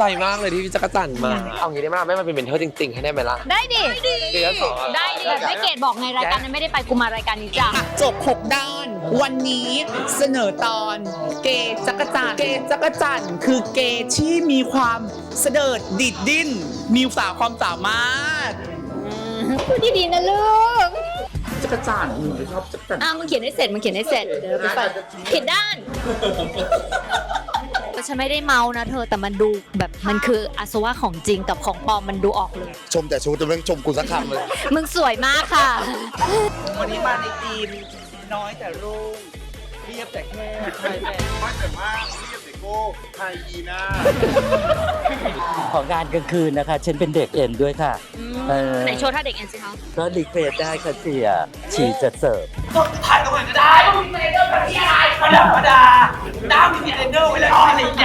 ใจมากเลยที่พี่จักรจันทร์มาเอางี้ได้ไหมล่ะแม่มาเป็นเมนเทอร์จริงๆให้ได้ไหมล่ะ ได้ดิ เดือนสองอะได้ดิไม่เกดบอกในรายการนั้นไม่ได้ไปกูมารายการนี้จ้ะ จบ6ด้าน วันนี้เสนอตอนเกย์จักรจันทร์เกย์จักรจันทร์คือเกย์ที่มีความเสดิร์ดดิดดิ้น มีสาวความสามารถพูดดีๆนะลูก จักรจันทร์หนูชอบจักรจันทร์อะมึงเขียนให้เสร็จมึงเขียนให้เสร็จ เดี๋ยวเราไปฟังผิดด้าน แต่ฉันไม่ได้เมานะเธอแต่มันดูแบบมันคืออาสวะของจริงกับของปลอมมันดูออกเลย ชมแต่ชุดจะไม่ชมกูสักคำเลย มึงสวยมากค่ะ วันนี้มาในทีมน้อยแต่รุ่งเรียบแต่แค่ใครแต่ไม่แต่ว่าเรียบเด็กโก้ไฮยีน่าของงานกลางคืนนะคะฉันเป็นเด็กเอ็นด้วยค่ะเออไหนโชว์ท่าเด็กเอ็นสิคะก็รีเควสได้ค่ะเสียฉี่จะเสิร์ฟถ่ายตรงไหนก็ได้มีเทรนเนอร์แบบที่อะไรธรรมดา หน้ามีเรนเดอร์ไว้เลยอะไรอย่าง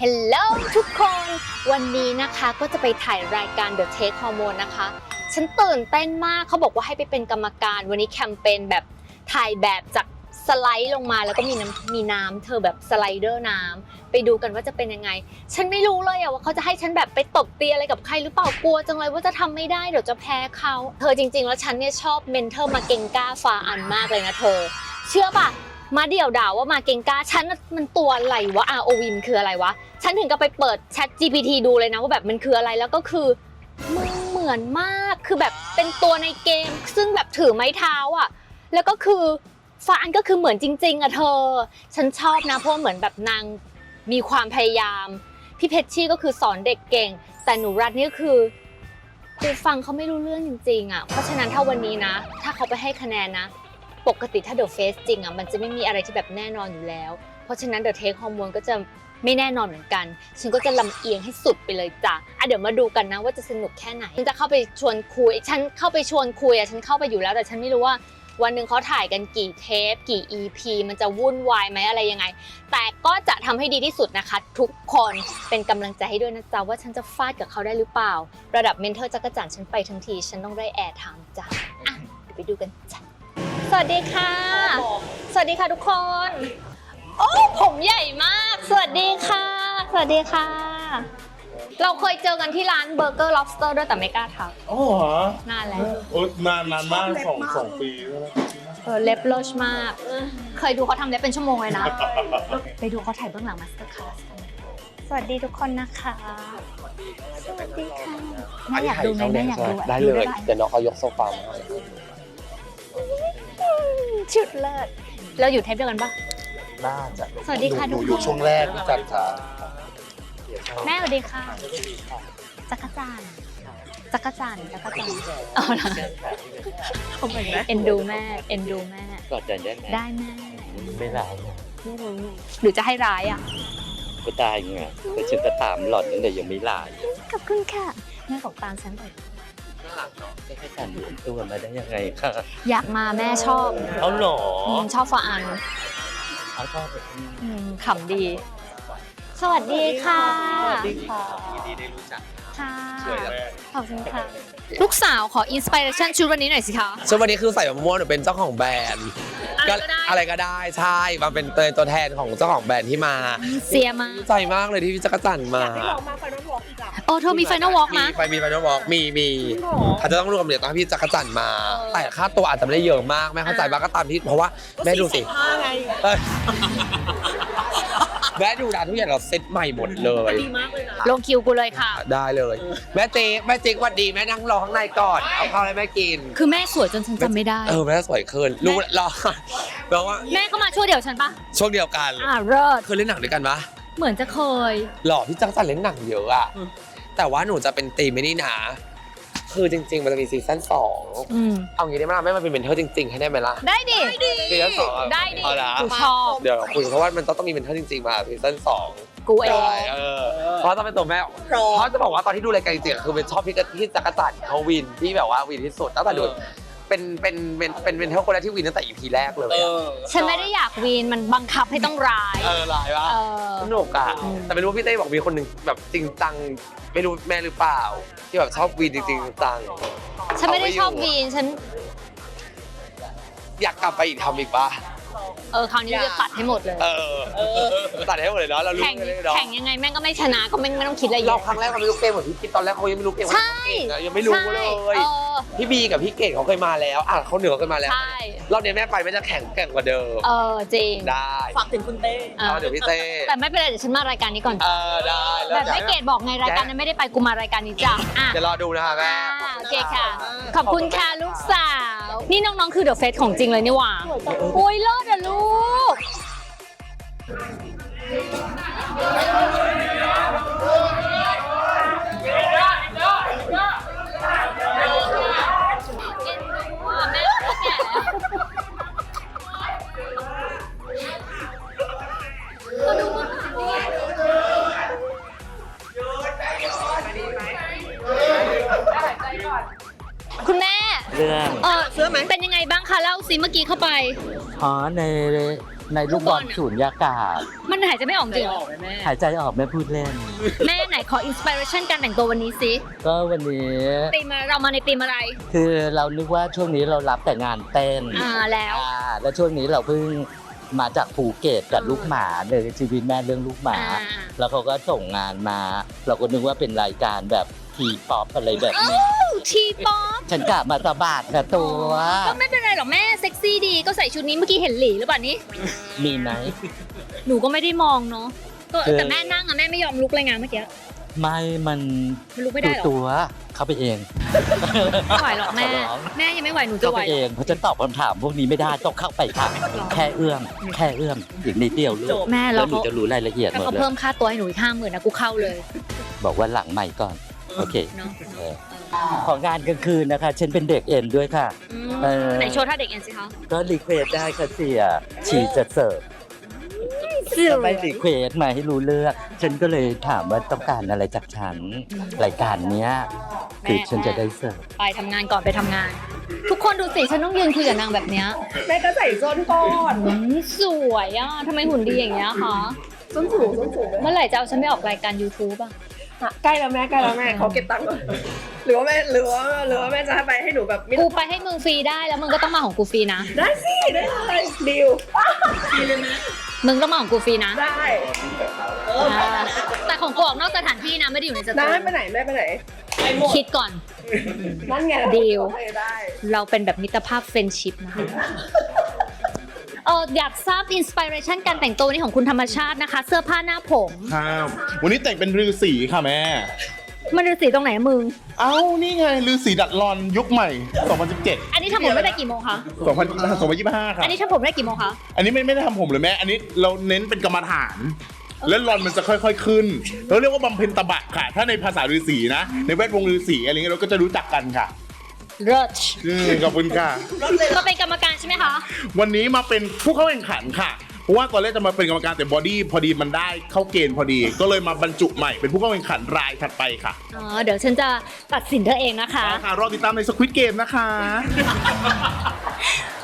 ฮ e ลโหลทุกคน วันนี้นะคะก็จะไปถ่ายรายการ The Take Hormone นะคะ ฉันตื่นเต้นมากเขาบอกว่าให้ไปเป็นกรรมการ วันนี้แคมเปญแบบถ่ายแบบจาก สไลด์ลงมาแล้วก็มีน้ำมีน้ำเธอแบบสไลเดอร์น้ำไปดูกันว่าจะเป็นยังไง ฉันไม่รู้เลยอะว่าเขาจะให้ฉันแบบไปตบตีอะไรกับใครหรือเปล่ากลัวจังเลยว่าจะทำไม่ได้เดี๋ยวจะแพ้เขาเธอจริง ๆ แล้วฉันเนี่ยชอบเมนเทอร์มาเกงก้าฟาอันมากเลยนะเธอ เชื่อปะมาเดี่ยวด่าว่ามาเกงกาฉันมันตัวอะไรวะ ROV มันคืออะไรวะ ฉันถึงกับไปเปิด Chat GPT ดูเลยนะว่าแบบมันคืออะไรแล้วก็คือมึงเหมือนมากคือแบบเป็นตัวในเกม ซึ่งแบบถือไม้เท้าอะ แล้วก็คือ ฟานก็คือเหมือนจริง ๆอะเธอ ฉันชอบนะเพราะเหมือนแบบนางมีความพยายาม พี่เพชรชี่ก็คือสอนเด็กเก่ง แต่หนูรัฐนี่ก็คือกูฟังเขาไม่รู้เรื่องจริงๆอะเพราะฉะนั้นถ้าวันนี้นะ ถ้าเขาไปให้คะแนนนะ ปกติถ้าเดอะเฟสจริงอะมันจะไม่มีอะไรที่แบบแน่นอนอยู่แล้ว เพราะฉะนั้นเดอะเทคฮอร์โมนก็จะไม่แน่นอนเหมือนกัน ฉันก็จะลำเอียงให้สุดไปเลยจ้ะอะเดี๋ยวมาดูกันนะว่าจะสนุกแค่ไหน ฉันจะเข้าไปชวนคุย ฉันเข้าไปชวนคุยอะ ฉันเข้าไปอยู่แล้วแต่ฉันไม่รู้ว่า วันหนึ่งเขาถ่ายกันกี่เทป กี่ EP มันจะวุ่นวายไหมอะไรยังไง แต่ก็จะทำให้ดีที่สุดนะคะ ทุกคนเป็นกำลังใจให้ด้วยนะจ๊ะ ว่าฉันจะฟาดกับเขาได้หรือเปล่า ระดับเมนเทอร์จักรจันทร์ฉันไปทั้งที ฉันต้องได้แอร์ไทม์จ้ะอะเดี๋ยวไปดูกันจ้ะสวัสดีค่ะ สวัสดีค่ะทุกคน โอ้ผมใหญ่มาก สวัสดีค่ะ สวัสดีค่ะ เราเคยเจอกันที่ร้านเบอร์เกอร์ lobster ด้วยแต่ไม่กล้าทักอ๋อเหรอนานแล้ว โอ้นานนานมากสองสองปีแล้วนะ เออเล็บโลชมาก เคยดูเขาทำเล็บเป็นชั่วโมงเลยนะ ไปดูเขาถ่ายเบื้องหลังมาสเตอร์คลาสกันสวัสดีทุกคนนะคะ สวัสดีค่ะแม่อยากดูไหมแม่อยากดูอะได้เลยปะเดี๋ยวน้องเขายกโซฟามาให้ชุดเลิศเราอยู่เทปเดียวกันปะน่าจะสวัสดีค่ะหทุนูกอยู่คนช่วงแรกพี่จันค่ะ แม่สวัสดีค่ะจักรจันทร์จักรจันทร์จักรจันทร์เอาละเอ็นดูแม่เอ็นดูแม่กอดกันได้ไหมได้แม่ไม่ร้ายนะไม่รู้ไงหรือจะให้ร้ายอะก็ได้ไงแต่ฉันก็ตามหล่อนนั่นแต่ยังไม่ลายขอบคุณค่ะแม่บอกตามฉันไปแค่การรวมตัวมาได้ยังไงค่ะอยากมาแม่ชอบเอาหรออืมชอบฟาอันเอาชอบแบบนี้อืมขำดี สวัสดีค่ะ สวัสดีค่ะค่ะขอบคุณค่ะ ลูกสาวขออินสปิเรชันชุดวันนี้หน่อยสิคะช่วงวันนี้คือใส่มะม่วงหนูเป็นเจ้าของแบรนด์อะไรก็ได้ อะไรก็ได้ใช่มาเป็นตัวแทนของเจ้าของแบรนด์ที่มาเสียมากดีใจมากเลยที่พี่จักรจันทร์มาโอ้เธอมีไฟนอลวอล์กมีมะไปมีไปน้องบอกมีมีอาจจะต้องรวมเดี๋ยวต้องให้พี่จักรจันทร์มา แต่ค่าตัวอาจจะไม่ได้เยอะมากแม่เข้าใจบ้างก็ตามที่เพราะว่าแม่ดูสิเออ แม่ดูนะทุกอย่างเราเซ็ตใหม่หมดเลยลงคิวกูเลยค่ะ ได้เลย แม่เจ๊กแม่เจ๊กหวัดดีแม่นั่งรอข้างในก่อนเอาข้าวให้แม่กิน คือแม่สวยจนฉันจำไม่ได้ เออแม่สวยขึ้นรู้รอแปลว่าแม่ก็มาช่วยเดี๋ยวฉันปะช่วงเดียวกันอ่าเลิศเคยเล่นหนังด้วยกันปะเหมือนจะเคย หล่อพี่จักรจันทร์เล่นหนังเยอะอะแต่ว่าหนูจะเป็นตีมไม่นี่นะ คือจริง ๆ มันจะมีซีซั่นสองอืมเอางี้ได้ไหมล่ะแม่มาเป็นเมนเทอร์จริงๆ ให้ได้ไหมล่ะ ได้ดิ ซีซั่นสองอะได้ดิเอาละกูชอบ เดี๋ยวเราคุยกันเพราะว่ามันต้องมีเมนเทอร์จริงๆมาซีซั่นสองกูเอง ได้เออเพราะต้องเป็นตัวแม่เพราะจะบอกว่าตอนที่ดูรายการจริงๆอะคือเป็นชอบพี่กะที่จักรจันทร์เขาวินที่แบบว่าวินที่สุดตั้งแต่ดูเป็นเป็นเป็นเป็นเมนเทอร์คนแรกที่วินตั้งแต่ EP แรกเลยอะฉันไม่ได้อยากวีนมันบังคับให้ต้องร้าย เออลายปะเออ สนุกอะอืมแต่ไม่รู้ว่าพี่เต้บอกมีคนหนึ่งแบบจริงจังไม่รู้แม่หรือเปล่า ที่แบบชอบวินจริงๆจังฉันไม่ได้ชอบวีนฉัน อยากกลับไปอีกทำอีกปะ เออคราวนี้จะตัดให้หมดเลย เออตัดให้หมดเลยเนาะเรารู้แข่งกันเลยเนาะแข่งยังไงแม่งก็ไม่ชนะก็ไม่ไม่ต้องคิดอะไรเยเราอะ ครั้งแรกเราไม่รู้เกมเหมือนพี่คิดตอนแรกเขายังไม่รู้เกมว่าใช่ เขาเก่งอะยังไม่รู้เลยใช่เออ พี่บีกับพี่เกดเขาเคยมาแล้วอะเขาเหนือเขาเคยมาแล้วใช่ รอบนี้แม่ไปแม่จะแข่งแกร่งกว่าเดิมเออจริงได้ฝากถึงคุณเต้ เออเอาเดี๋ยวพี่เต้แต่ไม่เป็นไรเดี๋ยวฉันมารายการนี้ก่อน เออได้แล้วแบบไม่เกตบอกไงรายการนั้นไม่ได้ไปกูมารายการนี้จ้ะอะเดี๋ยวรอดูนะคะแม่ อ่าโอเคค่ะ ขอบคุณค่ะลูกสาว นี่น้องๆ คือเดอะเฟสของจริงเลยนี่หว่า โอ้ยเลิศอะลูก เรื่องเออเสื้อไหม เป็นยังไงบ้างคะเล่าซิเมื่อกี้เข้าไป อ๋อในในลูกบอลสูญญากาศ มันหายใจไม่ออกจริงเหรอหายใจออกไม่พูดเล่น แม่ไหนขออินสปิเรชันการแต่งตัววันนี้สิก็วันนี้ตีมอะไรเรามาในตีมอะไร คือเรานึกว่าช่วงนี้เรารับแต่งานเต้นอ่าแล้ว อ่าแล้วช่วงนี้เราเพิ่งมาจากภูเก็ตกับลูกหมาเลยชีวิตแม่เรื่องลูกหมา อ่า แล้วเขาก็ส่งงานมา เราก็นึกว่าเป็นรายการแบบทีป๊อปอะไรแบบนี้ ทีป๊อปฉันกะมาสะบาดกับตัว ก็ไม่เป็นไรหรอกแม่เซ็กซี่ดีก็ใส่ชุดนี้เมื่อกี้เห็นหลีหรือเปล่านี่มีไหม หนูก็ไม่ได้มองเนาะก็คือแต่แม่นั่งอะแม่ไม่ยอมลุกเลยไงเมื่อกี้ไม่มันมันลุกไม่ได้หรอตัวๆเข้าไปเอง ไม่ไหวหรอกแม่ ขอร้อง แม่ยังไม่ไหวหนูจะเข้าไหวไปเองเพราะฉันตอบคำถามพวกนี้ไม่ได้ต้องเข้าไปค่ะแค่เอื้อมแค่เอื้อมอีกนิดเดียวลูกแม่แล้เราวหนูเขาจะรู้รายละเอียดถ้าหมดเขาเลยเพิ่มค่าตัวให้หนูอีกห้าหมื่นนะกูเข้าเลยบอกว่าหลังใหม่ก่อน โอเคเนาะเออ ของงานกลางคืนนะคะฉันเป็นเด็กเอ็นด้วยค่ะอืมเออ ไหนโชว์ท่าเด็กเอ็นสิคะก็รีเควสได้ค่ะเสียฉีจะเสิร์ฟจะไม่รีเควสมาให้รู้เรื่องฉันก็เลยถามว่าต้องการอะไรจากฉันรายการเนี้ยคือฉันจะได้เสิร์ฟไปทำงานก่อนไปทำงาน ทุกคนดูสิฉันต้องยืนคุยกับนางแบบเนี้ยแม่ก็ใส่ส้นก่อนอืมสวยอะทำไมหุ่นดีอย่างเงี้ยคะส้นสูงส้นสูงเมื่อไหร่จะเอาฉันไปออกรายการ YouTube อะ ใกล้แล้วแม่ใกล้แล้วแม่เขาเก็บตังค์ก่อนหรือว่าแม่หรือว่าหรือว่าแม่จะให้ไปให้หนูแบบไม่กูไปให้มึงฟรีได้แล้วมึงก็ต้องมาของกูฟรีนะ ได้สิได้เลยดิวมึงต้องมาของกูฟรีนะได้อ่าแต่ของกูออกนอกสถานที่นะไม่ได้อยู่ในสได้ตูไปไหนแม่ไปไหนคิดก่อน นั่นไงดิว ได้ เราเป็นแบบมิตรภาพเฟรนชิพนะคะ เอออยากทราบอินสปิเรชันการแต่งตัวนี้ของคุณธรรมชาตินะคะ เสื้อผ้าหน้าผม ครับวันนี้แต่งเป็นฤาษีค่ะแม่ มันเป็นสีตรงไหนอะมึง เอ้านี่ไงฤาษีดัดรอนยุคใหม่ 2017 อันนี้ทำผมได้กี่โมงคะ 2000 2025ค่ะอันนี้ทำผมได้กี่โมงคะ อันนี้ไม่ไม่ได้ทำผมเลยแม่ อันนี้เราเน้นเป็นกรรมฐาน แล้วรอนมันจะค่อยๆขึ้น เราเรียกว่าบำเพ็ญตบะค่ะ ถ้าในภาษาฤาษีนะ ในแวดวงฤาษีอะไรเงี้ยเราก็จะรู้จักกันค่ะ เริชอืมขอบคุณค่ะมาเป็นกรรมการใช่ไหมคะ วันนี้มาเป็นผู้เข้าแข่งขันค่ะ เพราะว่าตอนแรกจะมาเป็นกรรมการแต่บอดี้พอดีมันได้เข้าเกณฑ์พอดี ก็เลยมาบรรจุใหม่เป็นผู้เข้าแข่งขันรายถัดไปค่ะอ๋อ เดี๋ยวฉันจะตัดสินเธอเองนะคะค่ะรอติดตามในสควิตเกมนะคะ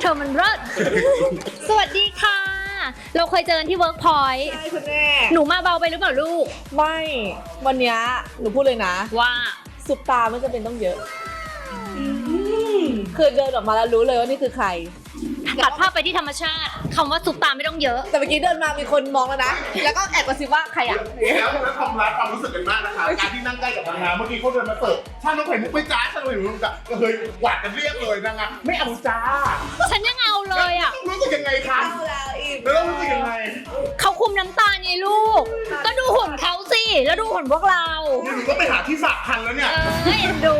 เธอมันเลิศ สวัสดีค่ะ เราเคยเจอกันที่เวิร์กพอยต์ ใช่คุณแม่หนูมาเบาไปหรือเปล่าลูก ไม่ วันเนี้ยหนูพูดเลยนะว่าซุปตาไม่จำเป็นต้องเยอะ คือเดินออกมาแล้วรู้เลยว่านี่คือใครตัดภาพไปที่ธรรมชาติคำว่าซุปตาไม่ต้องเยอะ แต่เมื่อกี้เดินมามีคนมองแล้วนะ แล้วก็แอบกระซิบว่าใครอะ แล้วแล้วทำร้ายความรู้สึกกันมากนะคะการที่นั่งใกล้กับนางงามเมื่อกี้เขาเดินมาเสิร์ฟช่างน้องไข่มุกไม่จ้าช่างน้องไข่มุกไม่จ้าก็เคยหวาดกันเรียกเลยนางงามไม่เอาจ้าฉันยังเอาเลยอะรู้สึกยังไงคะเอาแล้วอีกแล้วรู้สึกยังไงเขาคุมน้ำตาลไงลูก ก็ดูหุ่นเขาสิ แล้วดูหุ่นพวกเราเนี่ยหนูก็ไปหาที่ฝากคันแล้วเนี่ย เอ้ยเอ็นดู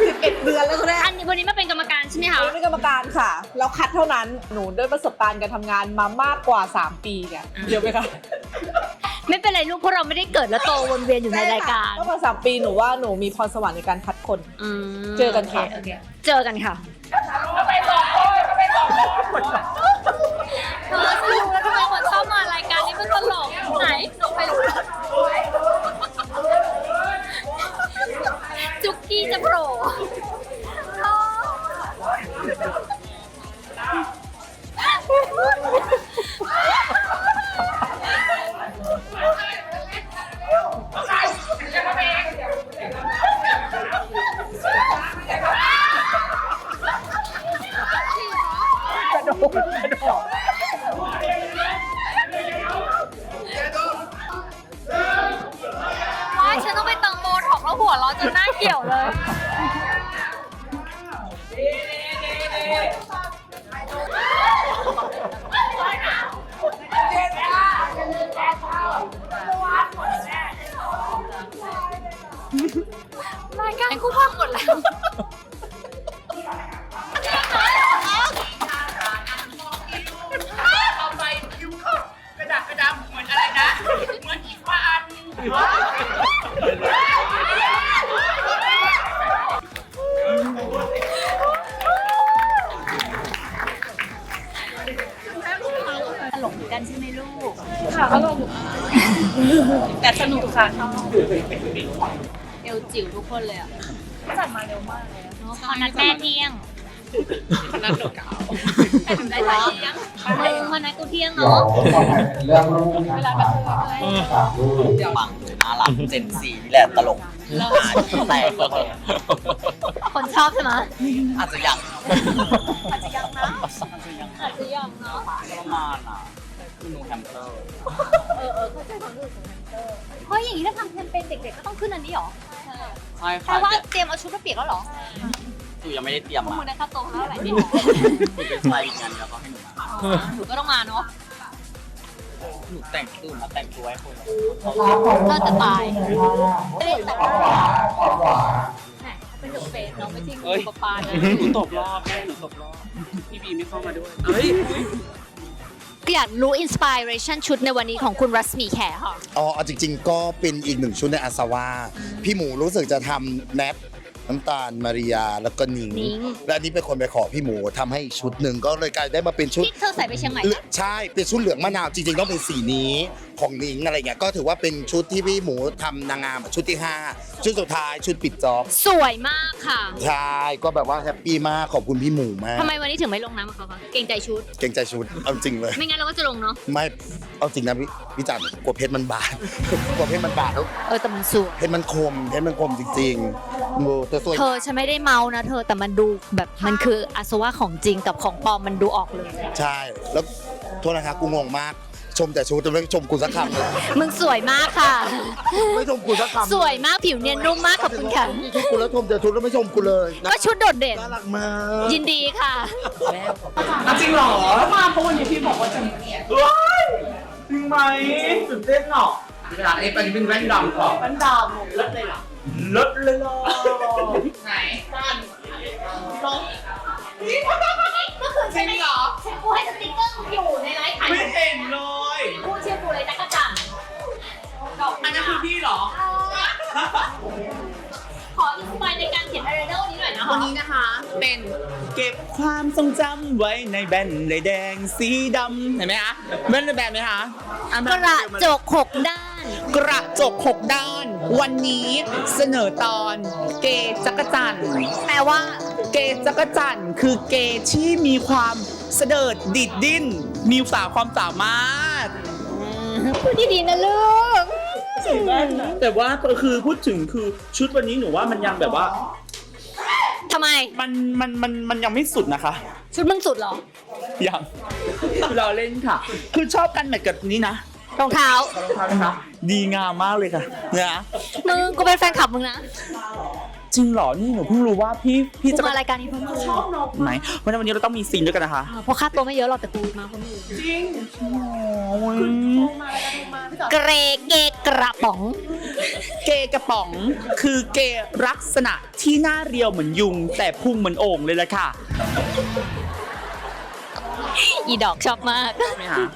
สิบเอ็ดเดือนแล้วคุณแม่อันนี้วันนี้มาเป็นกรรมการใช่ไหมคะเราเป็นกรรมการค่ะ แล้วคัดเท่านั้นหนูด้วยประสบการณ์การทำงานมามากกว่า 3 ปีเนี่ยเยอะไหมคะ ไม่เป็นไรลูกเพราะเราไม่ได้เกิดแล้วโตวนเวียนอยู่ในรายการมากกว่า3ปีหนูว่าหนูมีพรสวรรค์ในการคัดคนมเจอกันค่ะ โอเเจอกันค่ะเธอสนุกแล้วทำไมคนชอบมารายการนี้มันตลกไหนหนูไปรู้จุกกี้จะโผล่ กระดอกว้ายฉันต้องไปตังโบท็อกซ์แล้วหัวเร้อนจนหน้าเขียวเลย แต่สนุกค่ะเอวจิ๋วทุกคนเลยอะจัดมาเร็วมากเลยเนาะพอนัดแม่เที่ยงนัดหนูเก่าแต่หนูได้เที่ยงมึงมานัดกูเที่ยงเนาะเรื่องลูกเวลาแบบปังเลยน่ารักเจนซีนี่แหละตลกหาที่แตกเลยคนชอบใช่ไหมอาจจะยังอาจจะยังนะอาจจะยังเนาะประมาณอะคือหนูแฮมสเตอร์เออเออเข้าใจความรู้สึกของแฮมสเตอร์ เฮ้ยอย่างนี้ถ้าทำแคมเปญเด็กๆก็ต้องขึ้นอันนี้เหรอใช่แปลค่ะว่าเตรียมเอาชุดมาเปียกแล้วเหรอหนูยังไม่ได้เตรียมพวกมามึงได้ค่าตัวเท่าไหร่ดิหนูเป็นสไตล์งานแล้วก็ให้หนูมาหนูก็ต้องมาเนาะหนูแต่งตื่นมาแต่งตัวให้คนก็จะตายไม่ได้แต่ว่าแหมเป็นเดอะเฟสเนาะไม่จริงอุปปานะ หนูตกรอบแม่หนูตกรอบ พี่บีไม่เข้ามาด้วยเฮ้ยก็ อยากรู้อินสปิเรชันชุดในวันนี้ของคุณรัศมีแขค่ะ อ๋อเอาจริงๆ ก็เป็นอีกหนึ่งชุดในอาสวาพี่หมูรู้สึกจะทำแนทน้ำตาลมาริยาแล้วก็นิงนิ้ง และอันนี้เป็นคนไปขอพี่หมูทำให้อีกชุดหนึ่งก็เลยกลายได้มาเป็นชุด ที่เธอใส่ไปเชียงใหม่เหลือปะ ใช่เป็นชุดเหลืองมะนาวจริงๆต้องเป็นสีนี้ของนิงอะไรเงี้ยก็ถือว่าเป็นชุดที่พี่หมูทำนางงามชุดที่5ชุดสุดท้ายชุดปิดจ็อบสวยมากค่ะใช่ก็แบบว่าแฮปปี้มากขอบคุณพี่หมูมากทำไมวันนี้ถึงไม่ลงน้ำกับเขาคะเกรงใจชุด เก่งใจชุดเอาจริงเลย ไม่งั้นเราก็จะลงเนาะไม่เอาจริงนะพี่พี่จันกลัวเพชรมันบาด กลัวเพชรมันบาดแล้วเออแต่มันสวยเพชรมันคมเพชรมันคมจริงๆโอ้แต่สวยเธอฉันไม่ได้เมานะเธอแต่มันดูแบบมันคืออาสวะของจริงกับของปลอมมันดูออกเลย ใช่แล้วโทษนะครับกูงงมาก ชมแต่ชุดแต่ไม่ชมกูสักคำเลยมึงสวยมากค่ะ ไม่ชมกูสักคำสวยมากผิวเนียนนุ่มมากขอบคุณค่ะชุดกูแล้วชมแต่ชุดแล้วไม่ชมกูเลยนะก็ชุดโดดเด่นน่ารักมากยินดีค่ะจริงเหรอมาเพราะวันนี้พี่บอกว่าจะว้ายจริงไหมตื่นเต้นเหรอเวลานี้เป็นเป็นแว่นดำก่อนมันดำเลิศเลยเหรอเลิศเลยเหรอไหน ก็คือฉันไม่หรอฉันกูให้สติ๊กเกอร์อยู่ในไลฟ์ขายไม่เห็นเลยกูเชียร์กูเลยจักรจันทร์อันนั้นคือพี่เหรอ ขออินสปายในการเขียนอะไรเดอร์นี้หน่อยนะคะวันนี้นะคะ เป็นเก็บความทรงจำไว้ในแบนเลยแดงสีดำเห็นไหมคะแบนเลยแบนไหมคะอ่กมาระจกหกด้าน กระจกหกด้าน วันนี้เสนอตอนเกย์จักรจันทร์แปลว่า เกย์จักรจันทร์คือเกย์ที่มีความเสดิร์ดดิดดิ้น มีสาวความสามารถ พูดดีๆนะลูกแต่ว่าคือพูดถึงคือชุดวันนี้หนูว่ามันยังแบบว่า ทำไม มันมันมันมันยังไม่สุดนะคะ ชุดมึงสุดเหรอ ยัง เราเล่นค่ะ คือชอบกันแมทกับนี้นะรองเท้า รองเท้านะคะ ดีงามมากเลยค่ะเนี่ยมึงกูเป็นแฟนคลับมึงนะ จริงเหรอ นี่หนูเพิ่งรู้ว่าพี่พี่กูจะมารายการนี้เพราะมึงไหนเพราะฉะนั้นวันนี้เราต้องมีซีนด้วยกันนะคะเพราะค่าตัวไม่เยอะหรอกแต่กูมาเพราะมึงโอ้ยเกรเกกระป๋องเกย์กระป๋อง คือเกย์ลักษณะที่หน้าเรียวเหมือนยุง แต่พุงเหมือนโอ่งเลยแหละค่ะอีดอกชอบมากใช่ไหมคะ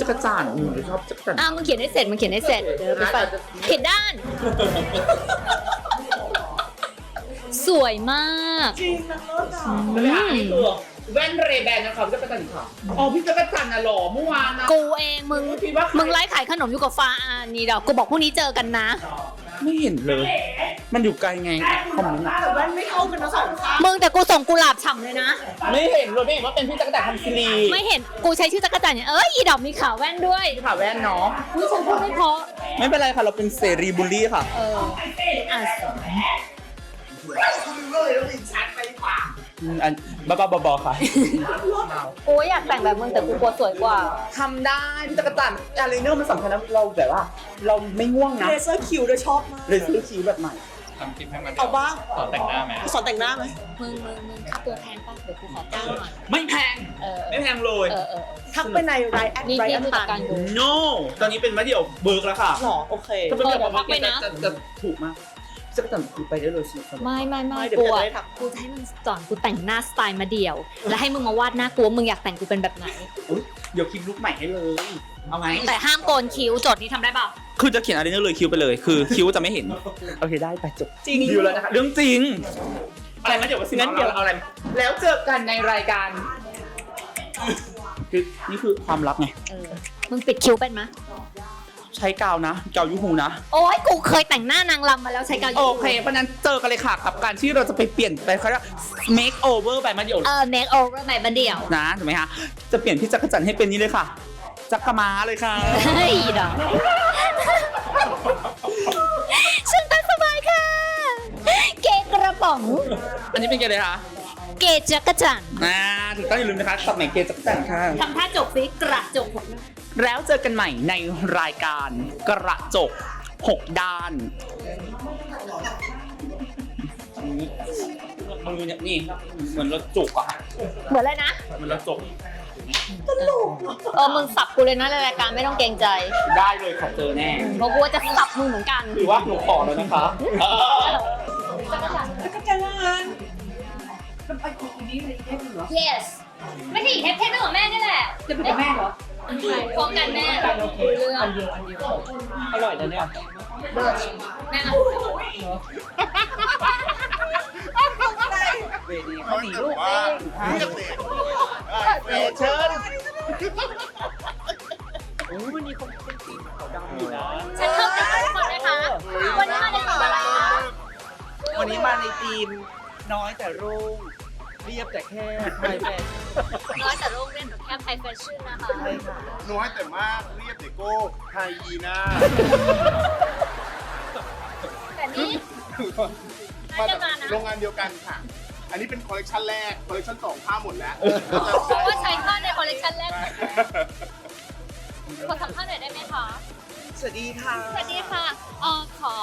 จักรจันทร์หนูชอบจักรจันทร์อ้าวมึงเขียนให้เสร็จมึงเขียนให้เสร็จเดี๋ยวไปฟังผิดด้าน สวยมาก จริงนะแว่นเรแบนนะครับจักรจันทร์ค่ะอ๋อพี่จักรจันทร์น่ะหล่อเมื่อวานนะ กูเองมึงมึงไลฟ์ขายขนมอยู่กับฟ้าอ่านี่ดอกกูบอกพรุ่งนี้เจอกันนะ ไม่เห็นเลย มันอยู่ไกลไงคอมเมนต์อะมึงแต่กูส่งกุหลาบฉ่ำเลยนะ ไม่เห็นเลยไม่เห็นว่าเป็นพี่จักรจันทร์ทำซีรีไม่เห็นกูใช้ชื่อจักรจันทร์เนี่ยเอ้ยอีดอกมีขาวแว่นด้วยพี่ผ่าแว่นเนาะอุ้ยฉันพูดไม่เพราะไม่เป็นไรค่ะ เราเป็นเสรีบุลลี่ค่ะ เอออะ อืมอันบ้าบ้าบอๆค่ะ กูอยากแต่งแบบมึงแต่กูกลัวสวยกว่า ทำได้พี่จักรจันทร์อะไรเนอร์มันสำคัญนะเราแบบว่า เราไม่ง่วงนะเลเซอร์คิวด้วยชอบมาก เลยซื้อคิวแบบใหม่ ทำคลิปให้มันเอาบ้าง สอนแต่งหน้าไหมสอนแต่งหน้าไหมมึงมึงมึงค่าตัวแพงป่ะเดี๋ยวกูขอจ้างหน่อย ไม่แพง เออ ไม่แพงเลย เออเออเออทักไปในไรแอดนี่ไรนี่แอดผู้ตัจัดนการดู no ตอนนี้เป็นมะเดี่ยวเบิร์กแล้วค่ะ หรอโอเค ถ้าเป็นแบบเออเดี๋ยวทักไปนะจะจะถูกมาก จะตัดคือไปได้เลยสิไม่ไม่ไม่ไม่เดี๋ยวกลัวจะได้ทักกูจะให้มึงสอนกูแต่งหน้าสไตล์มาเดี่ยว แล้วให้มึงมาวาดหน้ากูว่ามึงอยากแต่งกูเป็นแบบไหนอุ๊ยเดี๋ยวคิดลุกใหม่ให้เลย เอาไหมแต่ห้ามโกนคิ้วโจทย์นี้ทำได้เปล่าคือจะเขียนอะไรเนี่ยเลยคิ้วไปเลย คือคิ้วจะไม่เห็น โอเคได้ไปจบจริงดีลแล้วนะคะเรื่องจริง อะไรมาเดี๋ยวว่าสิงั้นเดี๋ยวเอาอะไรแล้วเจอกันในรายการ คือนี่คือความลับไง เออมึงปิดคิ้วเป็นไหม ใช้กาวนะกาวยูฮูนะ โอ้ยกูเคยแต่งหน้านางรำมาแล้วใช้กาวโอเคเพราะฉะนั้นเจอกันเลยค่ะกับการที่เราจะไปเปลี่ยนไปเขาเรียกว่า make over ไปมาเดี๋ยวเออ make over แบบมาเดี่ยวนะถูกไหมคะจะเปลี่ยนพี่จักรจันทร์ให้เป็นนี้เลยค่ะ จักรมาเลยค่ะเฮ้ยดอกฉันตั้งสบายค่ะ เกย์กระป๋อง อันนี้เป็นไงเลยคะเกย์จักรจันทร์อ่าถูกต้องอย่าลืมนะคะตับไหนเกย์จักรจันทร์ค่ะทำท่าจกซิกระจก แล้วเจอกันใหม่ในรายการกระจกหกด้านมึงเนี่ยนี่เหมือนรถจุกอะเหมือนอะไรนะ เหมือนรถจุก เออมึงสับกูเลยนะในรายการไม่ต้องเกรงใจ ได้เลยค่ะเจอแน่เพราะกูว่าจะสับมึงเหมือนกัน หรือว่าหนูขอแล้วนะคะเออ yes ไม่ใช่อีกเทปเทปนึงของแม่นี่แหละ จะเป็นแม่เหรอ ฟ้องกันแม่เรื่องอันเดียวอันเดียวอร่อยนะเนี่ยแม่อะเขาหนีลูกว่าเรียกเด็กเออเชิญฉันเข้าใจทุกคนนะคะวันนี้มาในสีอะไรคะวันนี้มาในทีมน้อยแต่รุ่ง เรียบแต่แค่ไทยแฟนน้อยแต่โรงเรียนแบบแค่ไทยแฟชั่นนะคะน้อยแต่มากเรียบแต่โก้ไฮยีน่าแต่นี่ มาน่าจะจากมานะโรงงานเดียวกันค่ะ อันนี้เป็นคอลเลกชันแรก คอลเลกชันสองผ้าหมดแล้วเพราะว่าใช้ผ้าในคอลเลคชันแรกขอสัมภาษณ์หน่อยได้ไหมคะ สวัสดีค่ะ สวัสดีค่ะเออขอ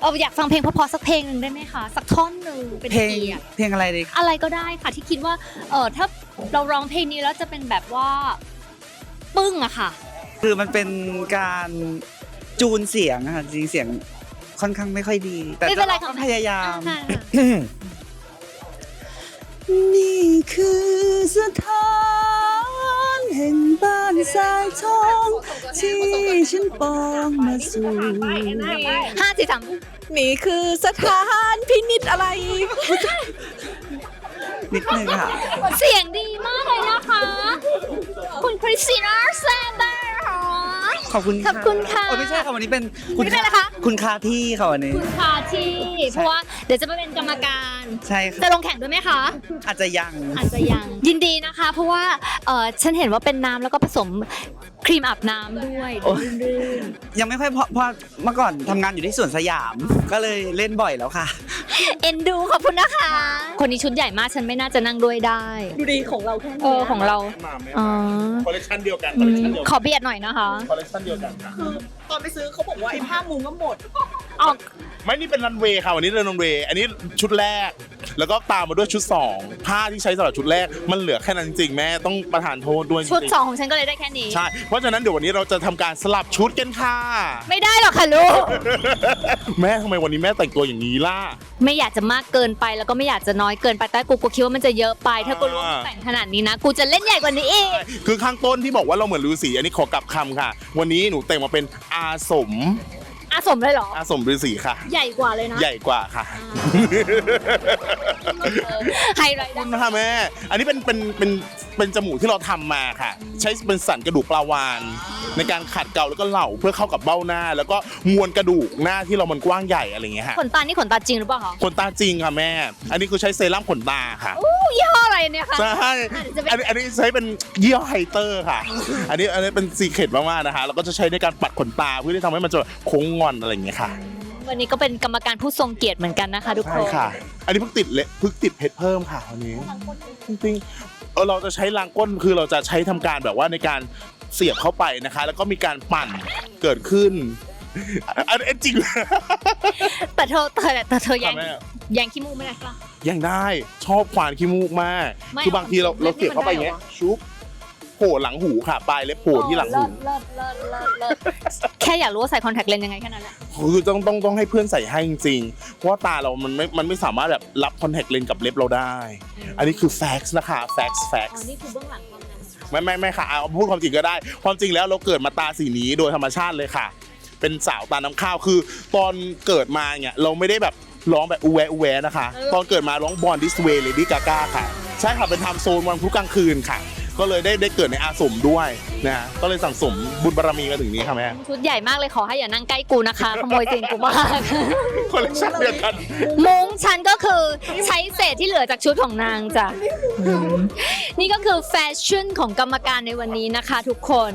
เอออยากฟังเพลงเพราะๆสักเพลงหนึ่งได้ไหมคะสักท่อนหนึ่งเป็นเพลงเกียรติเพลงอะไรดีอะไรก็ได้ค่ะที่คิดว่าเออถ้าเราร้องเพลงนี้แล้วจะเป็นแบบว่าปึ้งอะค่ะ คือมันเป็นการจูนเสียงอะค่ะจริงๆเสียงค่อนข้างไม่ค่อยดี แต่ไม่เป็นไรก็ค่ะพยายาม ค่ะนี่คือสถา นแห่งบ้านสายทองที่ฉันปองมาสู่ห้าสี่สามนี่คือสถานพินิจอะไร นิดนึงค่ะ เสียงดีมากเลยนะคะ คุณคริสติน่าแซนเดอร์ค่ะขอบคุณขอบคุณค่ะโอ้ไม่ใช่ค่ะวันนี้เป็นไม่เป็นไรคะ คุณคาที่ค่ะวันนี้ คุณคาที่ เพราะว่า เดี๋ยวจะมาเป็นกรรมการใช่ค่ะจะลงแข่งด้วยไหมคะ อาจจะยัง อาจจะยัง ยินดีนะคะ เพราะว่าเออฉันเห็นว่าเป็นน้ำแล้วก็ผสมครีมอาบน้ำด้วยโอ้รื่นยังไม่ค่อยเพราะเพราะเมื่อก่อนทำงานอยู่ที่สวนสยาม ก็เลยเล่นบ่อยแล้วค่ะๆ เอ็นดูขอบคุณนะคะ คนนี้ชุดใหญ่มากฉันไม่น่าจะนั่งด้วยได้ ดูดีของเราแค่เออของเรา มาไหมอ๋อคอลเลกชันเดียวกันคอือลเลกมชันเดียวขกัอนเบียดหน่อยนะคะ คอลเลกชันเดียวกันค่ะตอนไปซื้อเขาบอกว่าไอ้ผ้ามุงก็หมดออกไม่นี่เป็นรันเวย์ค่ะวันนี้เดินรันเวย์อันนี้ชุดแรก แล้วก็ตามมาด้วยชุดสองผ้าที่ใช้สำหรับชุดแรกมันเหลือแค่นั้นจริงๆแม่ต้องประทานโทษด้วยจริงๆชุดสองของฉันก็เลยได้แค่นี้ ใช่เพราะฉะนั้นเดี๋ยววันนี้เราจะทำการสลับชุดกันค่ะ ไม่ได้หรอกค่ะลูก แม่ทำไมวันนี้แม่แต่งตัวอย่างนี้ล่ะไม่อยากจะมากเกินไปแล้วก็ไม่อยากจะน้อยเกินไปแต่กูกูคิดว่ามันจะเยอะไป ถ้ากูรู้ว่าแต่งขนาดนี้นะ กูจะเล่นใหญ่กว่านี้อีกคือข้างต้นที่บอกว่าเราเหมือนฤาษีอันนี้ขอกลับคำค่ะ วันนี้หนูแต่งมาเป็นอาสม อาสมเลยเหรอ อาสมฤาษีค่ะ ใหญ่กว่าเลยนะ ใหญ่กว่าค่ะเออไฮไลท์ขอบคุณนะคะแม่ อันนี้เป็นเป็นเป็น เป็นจมูกที่เราทำมาค่ะ ใช้เป็นสันกระดูกปลาวาน ในการขัดเกลาแล้วก็เหล่าเพื่อเข้ากับเบ้าหน้า แล้วก็มวลกระดูกหน้าที่เรามันกว้างใหญ่อะไรอย่างเงี้ยค่ะขนตานี่ขนตาจริงหรือเปล่าคะขนตาจริงค่ะแม่ อันนี้คือใช้เซรั่มขนตาค่ะ อู้ยี่ห้ออะไรเนี่ยคะใช่จะเป็นอันนี้อันนี้ใช้เป็นยี่ห้อไฮเตอร์ค่ะ อันนี้อันนี้เป็นซีเคร็ตมากๆนะคะแล้วก็จะใช้ในการปัดขนตาเพื่อที่ทำให้มันจะโค้งงอนอะไรอย่างเงี้ยค่ะวันนี้ก็เป็นกรรมการผู้ทรงเกียรติเหมือนกันนะคะ ทุกคใช่นค่ะ อันนี้เพิ่งติดเละเพิ่งติดเพชรเพิ่มค่ะวันนี้ จริงๆ เออเราจะใช้รางก้นคือเราจะใช้ทำการแบบว่าในการเสียบเข้าไปนะคะ แล้วก็มีการปั่นเกิดขึ้นอันนี้จริงแต่เธอแต่แต่เธอแยังค่ะแม่แยังขี้มูกไม่ได้ปะยังได้ชอบควานขี้มูกมากไม่คือบางทีเราเอาเราเสียบเข้าไปเล็บนี่เงี้ยมันได้เหรอชุบโผล่หลังหูค่ะ ปลายเล็บโผล่ที่หลังหูเลิศเลิศเลิศเลิศเลิศแค่อยากรู้ว่าใส่คอนแทคเลนส์ยังไงแค่นั้นแหละ คือต้องต้องต้องให้เพื่อนใส่ให้จริงๆเพราะว่าตาเรามันไม่มันไม่สามารถแบบรับคอนแทคเลนส์กับเล็บเราได้ อันนี้คือแฟกซ์นะคะแฟกซ์แฟกอ๋อซ์นี่คือเบื้องหลังความนั้นไม่ไม่ไม่ค่ะเอาพูดความจริงก็ได้ ความจริงแล้วเราเกิดมาตาสีนี้โดยธรรมชาติเลยค่ะ เป็นสาวตาน้ำข้าวคือ ตอนเกิดมาเนี่ยเราไม่ได้แบบร้องแบบอูแวอูแวนะคะ ตอนเกิดมาร้องบอลดิสเวย์เลดี้กาก้าค่ะ ใช่ค่ะเป็นไทม์โซนวันพุธกลางคืนค่ะ ก็เลยได้ได้เกิดในอาสมด้วยนะฮะก็เลยสั่งสมบุญบารมีมาถึงนี้ค่ะแม่ชุดใหญ่มากเลยขอให้อย่านั่งใกล้กูนะคะ ขโมยจริงกูมากคนละชั้นเดียวกัน มุ้งฉันก็คือใช้เศษที่เหลือจากชุดของนางจ้ะ นี่ก็คือแฟชั่นของกรรมการในวันนี้นะคะ ทุกคน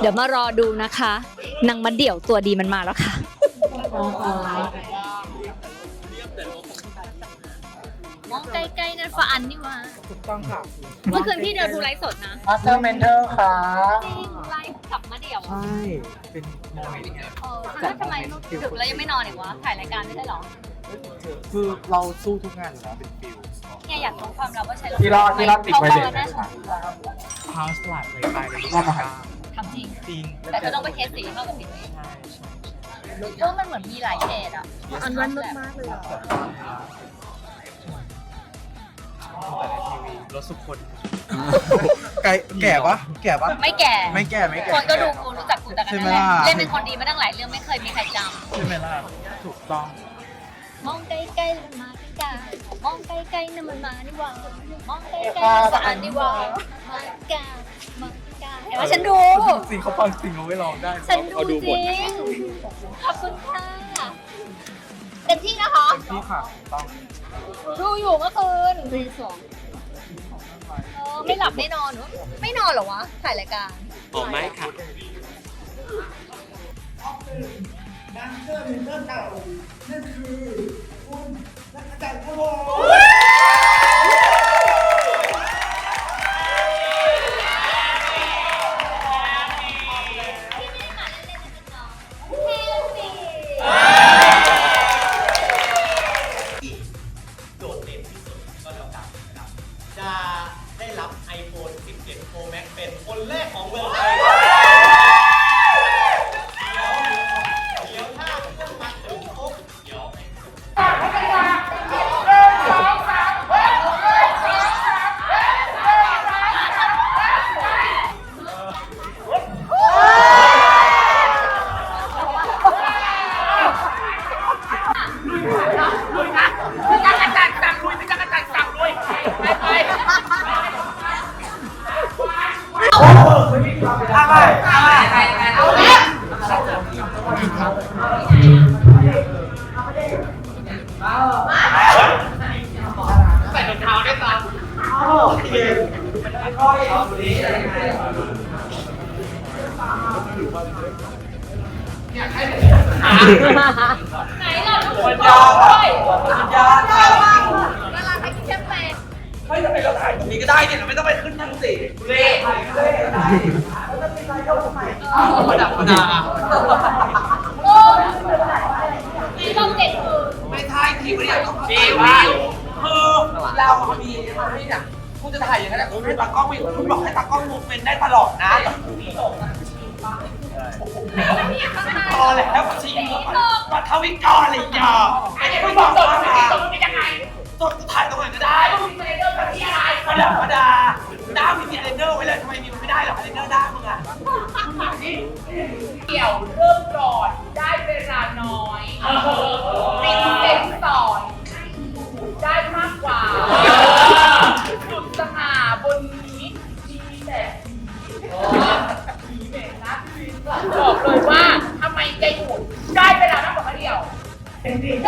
เดี๋ยวมารอดูนะคะนางมาเดี่ยวตัวดีมันมาแล้วค่ะ มองใกล้ๆนั่นฟ้าอันนี่หว่าถูก ต้องค่ะ เมื่อคืนพี่เดินดูไลฟ์สดนะมาสเตอร์เมนเทอร์ค่ะจริงไลฟ์กลับมาเดี่ยวใช่ เป็นโมเมนต์ไงเออแล้วทำไมดึกแล้วยังไม่นอนอีกวะถ่ายรายการไม่ใช่เหรอคือเราสู้ทุกงานอยู่แล้วเป็นฟิลเนี่ยอยากรู้ความลับว่าใช้ที่รอดที่รอดติดไว้เลเลยยแน่ชมพาวสลัดเลยไปเลยว่ามาทำจริงจริงแต่ก็ต้องไปเทสสีเข้ากับสีตัวเองเพราะมันเหมือนมีหลายเฉดอะอันนั้นมากเลยอะ รถสุคนไก่แก่ปะแก่ปะไม่แก่ ไม่แก่ไม่แก่ คนก็ดูกูรู้จักกูแต่กันใช่นั่ไหมนแหละล่ะ เล่นเป็นคนดีมาตั้งหลายเรื่องไม่เคยมีใครจใช่ไหมล่ะถูกต้องำมองใกล้ๆมันมาใกล้ๆมองใกล้ๆนั่นมันมานี่หว่ามองใกล้ๆนั่นสะอาดนี่หว่ามาใกล้มาใกล้เห็นไหมฉันดู จริงเขาฟังจริงเอาไว้ลองได้ ฉันดูจริงขอบคุณค่ะเต็ มที่นะคะ พี่ค่ะต้องดูอยู่เมื่อคืนตีสองเออไม่หลับไม่นอนเหรอไม่นอนเหรอวะถ่ายรายการอ๋อไม่ค่ะโด เป็นคนแรกของเมืองไทย ยยาเวลาใครกินแชมเปญไม่ทำไมเราถ่ายตรงนี้ก็ได้เนี่ยเราไม่ต้องไปขึ้นทั้งสี่เล่ธรรมดาธรรมดาโอ้ไหนลองเด็ดคือไม่ถ่ายคลิปเนี่ยต้องดีว่าคือเรามีนี่เนี่ยคุณจะถ่ายอย่างนั้นแหละคุณให้ตากล้องไม่คุณบอกให้ตากล้องมูฟเมนต์ได้ตลอดนะ พอแล้วชีมาทวิกรอะไรอย่างเงี้ยไอ้เนี่ยคุณบอกตรงนี้ตรงนี้ยังไงตรงถ่ายตรงไหนก็ได้ธรรมดาธรรมดาด้ามีเรนเดอร์ไว้เลยทำไมมีมันไม่ได้หรอเรนเดอร์ด้ามึงอะเกี่ยวเริ่มก่อนได้เวลาน้อยเป็นเป็นสอนได้มากกว่าสุดสง่าบนนี้มีแต่มีแต่นะพี่บอ Gracias.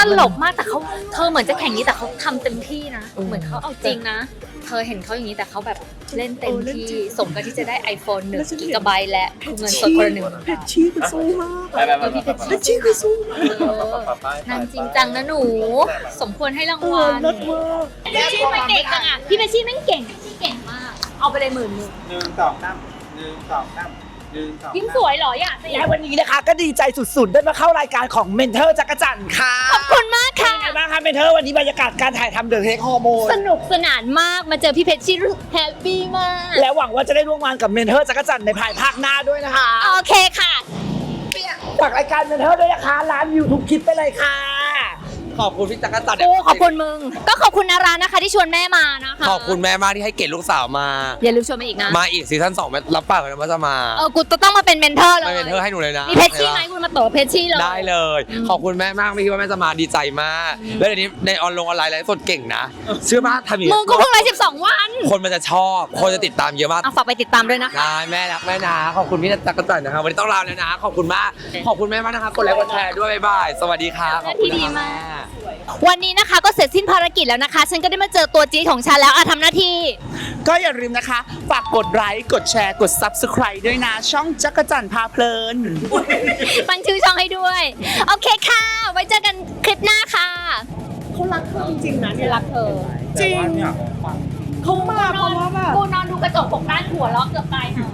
ตลกมากแต่เขาเธอเหมือนจะแข่งนี้แต่เขาทำเต็มที่นะ เหมือนเขาเอาจริงนะ เธอเห็นเขาอย่างนี้แต่เขาแบบเล่นเต็มที่สมกับที่จะได้ iPhone 1กิกะไบต์และเงินสดคนละหนึ่งเพชรชี้คือสู้มากเออพี่เพชรเพชรชี้คือสู้นางจริงจังนะหนู สมควรให้รางวัลเลิศมากพี่เพชรชี่ไม่เก่งจังอะพี่เพชรชี่แม่งเก่งพี่เพชรชี่เก่งมาก เอาไปเลยหมื่นหนึ่งหนึ่งสองสามหนึ่งสองสามหนึ่งสอง ยิ้มสวยเหรออยากสิและวันนี้นะคะก็ดีใจสุดๆ ได้มาเข้ารายการของเมนเทอร์จักรจันทร์ค่ะขอบคุณมากเป็นค่ะไงบ้างคะเมนเทอร์วันนี้บรรยากาศการถ่ายทำเดอะเทคฮอร์โมนสนุกสนานมากมาเจอพี่เพชรชี่รู้สึกแฮปปี้มาก และหวังว่าจะได้ร่วมงานกับเมนเทอร์จักรจันทร์ในภายภาคหน้าด้วยนะคะโอเคค่ะ ฝากรายการเมนเทอร์ด้วยนะคะร้านยูทูบคลิปไปเลยค่ะ ขอบคุณพี่จักรจันทร์กูขอบคุณมึง ก็ขอบคุณนารานะคะที่ชวนแม่มานะคะขอบคุณแม่มากที่ให้เกียรติลูกสาวมา อย่าลืมชวนมาอีกนะ มาอีกซีซั่นสองแม่รับปากเลยว่าจะมาเออกูจะต้องมาเป็นเมนเทอร์เลยไม่เป็นเธอให้หนูเลยนะมีเพชรชี่ไหมคุณมาโตเพชรชี่เลยได้เลย ขอบคุณแม่มากไม่คิดว่าแม่จะมาดีใจมาก แล้วเดี๋ยวนี้ในออนลงออนไลน์ไลฟ์สดเก่งนะเชื่อมากทำอย่างมึนี้งก็เพิ่งไลฟ์สิบสองวัน คนมันจะชอบ คนจะติดตามเยอะมากเอาฝากไปติดตามด้วยนะคะได้แม่รักแม่นะขอบคุณพี่จักรจันทร์นะครับวันนี้ต้องลาแล้วนะ ขอบคุณมากขอบคุณแม่มากนะคะกดไลค์กดแชร์ด้วยบ๊ายบายสวัสดีค่ะขอบคุณหน้าที่ดีนะคะมากแม่วันนี้นะคะก็เสร็จสิ้นภารกิจแล้วนะคะ ฉันก็ได้มาเจอตัวจี๊ดของฉันแล้วอะทำหน้าที่ ก็อย่าลืมนะคะ ฝากกดไลค์ กดแชร์ กด Subscribe ด้วยนะ ช่องจักรจันทร์พาเพลินตั้งชื่อช่องให้ด้วย โอเคค่ะ ไว้เจอกันคลิปหน้าค่ะเขารักเธอจริงๆนะเนี่ยรักเธอจริงเขามาเพราะว่าแบบ กูนอนดูกระจกปกด้านหัวเราะเกือบตายห่า